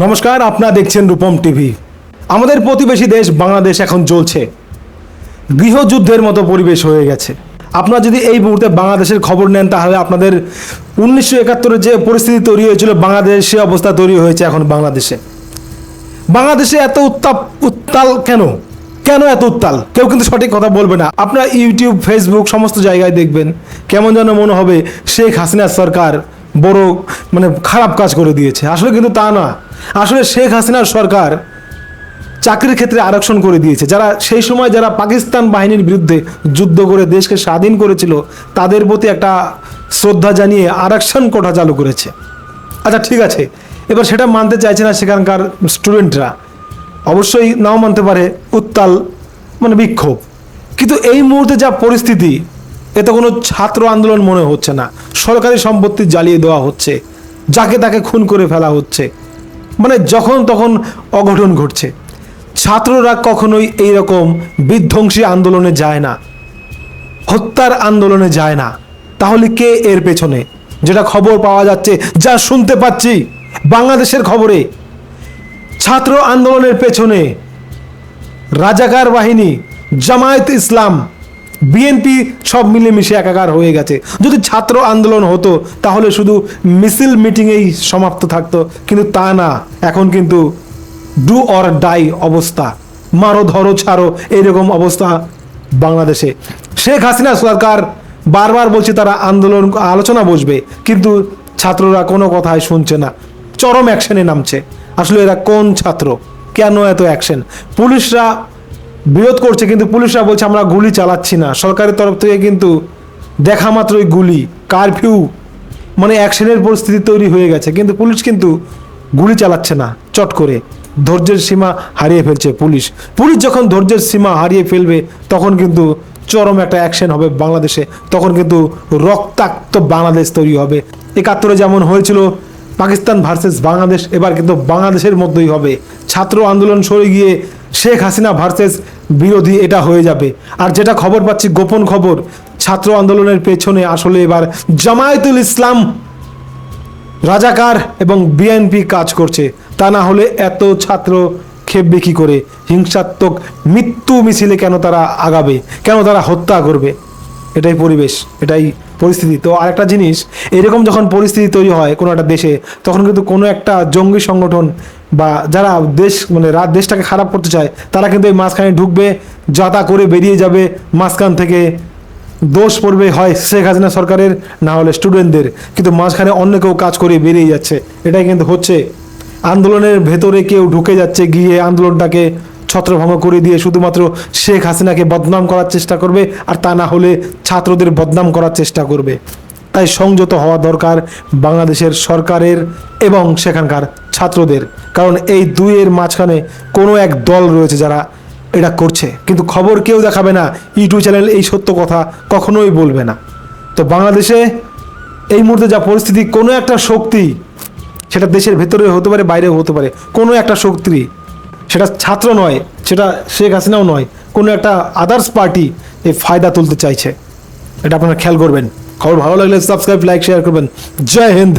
নমস্কার, আপনারা দেখছেন রূপম টিভি। আমাদের প্রতিবেশী দেশ বাংলাদেশ এখন চলছে গৃহযুদ্ধের মতো পরিবেশ হয়ে গেছে। আপনারা যদি এই মুহূর্তে বাংলাদেশের খবর নেন, তাহলে আপনাদের উনিশশো একাত্তরের যে পরিস্থিতি তৈরি হয়েছিল, বাংলাদেশে অবস্থা তৈরি হয়েছে এখন বাংলাদেশে। বাংলাদেশে এত উত্তাপ, উত্তাল কেন? কেন এত উত্তাল? কেউ কিন্তু সঠিক কথা বলবে না। আপনার ইউটিউব, ফেসবুক, সমস্ত জায়গায় দেখবেন, কেমন যেন মনে হবে শেখ হাসিনার সরকার বড় মানে খারাপ কাজ করে দিয়েছে। আসলে কিন্তু তা না। আসলে শেখ হাসিনার সরকার চাকরির ক্ষেত্রে আরক্ষণ করে দিয়েছে। যারা সেই সময় যারা পাকিস্তান বাহিনীর বিরুদ্ধে যুদ্ধ করে দেশকে স্বাধীন করেছিল, তাদের প্রতি একটা শ্রদ্ধা জানিয়ে আরক্ষণ কোটা চালু করেছে। আচ্ছা ঠিক আছে। এবার সেটা মানতে চাইছে না সেখানকার স্টুডেন্টরা। অবশ্যই নাও মানতে পারে, উত্তাল মানে বিক্ষোভ। কিন্তু এই মুহূর্তে যা পরিস্থিতি, এতে কোনো ছাত্র আন্দোলন মনে হচ্ছে না। সরকারি সম্পত্তি জ্বালিয়ে দেওয়া হচ্ছে। যাকে তাকে খুন করে ফেলা হচ্ছে। মানে যখন তখন অঘটন ঘটছে। ছাত্ররা কখনোই এইরকম বিধ্বংসী আন্দোলনে যায় না। হত্যার আন্দোলনে যায় না। তাহলে কে এর পেছনে? যেটা খবর পাওয়া যাচ্ছে, যা শুনতে পাচ্ছি, বাংলাদেশের খবরে। ছাত্র আন্দোলনের পেছনে রাজাকার বাহিনী, জামায়াত ইসলাম বিএনপি সব মিলেমিশে একাকার হয়ে গেছে। যদি ছাত্র আন্দোলন হতো, তাহলে শুধু মিছিল মিটিংয়েই সমাপ্ত থাকতো। কিন্তু তা না, এখন কিন্তু ডু অর ডাই অবস্থা। মারো, ধরো, ছাড়ো, এইরকম অবস্থা বাংলাদেশে। শেখ হাসিনা, সরকার বারবার বলছে তারা আন্দোলন, আলোচনা বসবে। কিন্তু ছাত্ররা কোনো কথাই শুনছে না। চরম অ্যাকশনে নামছে। আসলে এরা কোন ছাত্র? কেন এত অ্যাকশন? পুলিশরা বিরোধ করছে, কিন্তু পুলিশরা বলছে, আমরা গুলি চালাচ্ছি না। সরকারের তরফ থেকে কিন্তু দেখা মাত্রই গুলি, কারফিউ মানে অ্যাকশনের পরিস্থিতি তৈরি হয়ে গেছে। কিন্তু পুলিশ কিন্তু গুলি চালাচ্ছে না, চট করে। ধৈর্যের সীমা হারিয়ে ফেলছে পুলিশ। পুলিশ যখন ধৈর্যের সীমা হারিয়ে ফেলবে, তখন কিন্তু চরম একটা অ্যাকশন হবে বাংলাদেশে। তখন কিন্তু রক্তাক্ত বাংলাদেশ তৈরি হবে। একাত্তরে যেমন হয়েছিল, পাকিস্তান ভার্সেস বাংলাদেশ, এবার কিন্তু বাংলাদেশের মধ্যেই হবে। ছাত্র আন্দোলন সরে গিয়ে শেখ হাসিনা ভার্সেস বিরোধী এটা হয়ে যাবে। আর যেটা খবর পাচ্ছি, গোপন খবর, ছাত্র আন্দোলনের পেছনে আসলে এবার জামায়াতুল ইসলাম রাজাকার এবং বিএনপি কাজ করছে। তা না হলে এত ছাত্র খেপবে কি করে? হিংসাত্মক মৃত্যু মিছিলে কেন তারা আগাবে? কেন তারা হত্যা করবে? এটাই পরিবেশ, এটাই পরিস্থিতি। তো আরেকটা জিনিস, এরকম যখন পরিস্থিতি তৈরি হয় কোনো একটা দেশে, তখন কিন্তু কোনো একটা জঙ্গি সংগঠন বা যারা দেশ মানে রাত দেশটাকে খারাপ করতে চায়, তারা কিন্তু এই মাঝখানে ঢুকবে, যাতা করে বেরিয়ে যাবে, মাঝখান থেকে দোষ পড়বে, হয় শেখ হাসিনা সরকারের, না হলে স্টুডেন্টদের। কিন্তু মাঝখানে অন্য কেউ কাজ করে বেরিয়ে যাচ্ছে। এটাই কিন্তু হচ্ছে। আন্দোলনের ভেতরে কেউ ঢুকে যাচ্ছে, গিয়ে আন্দোলনটাকে ছত্রভঙ্গ করে দিয়ে শুধুমাত্র শেখ হাসিনাকে বদনাম করার চেষ্টা করবে, আর তা না হলে ছাত্রদের বদনাম করার চেষ্টা করবে। তাই সংযত হওয়া দরকার বাংলাদেশের সরকারের এবং সেখানকার ছাত্রদের। কারণ এই দুইয়ের মাঝখানে কোনো এক দল রয়েছে যারা এটা করছে। কিন্তু খবর কেউ দেখাবে না, ইউটিউব চ্যানেল এই সত্য কথা কখনোই বলবে না। তো বাংলাদেশে এই মুহূর্তে যা পরিস্থিতি, কোনো একটা শক্তি সেটা দেশের ভেতরে হতে পারে, বাইরেও হতে পারে, কোনো একটা শক্তি সেটা ছাত্র নয়, সেটা শেখ হাসিনাও নয়, কোনো একটা আদার্স পার্টি এই ফায়দা তুলতে চাইছে। এটা আপনারা খেয়াল করবেন। খবর ভালো লাগলে সাবস্ক্রাইব লাইক শেয়ার করবেন জয় হিন্দ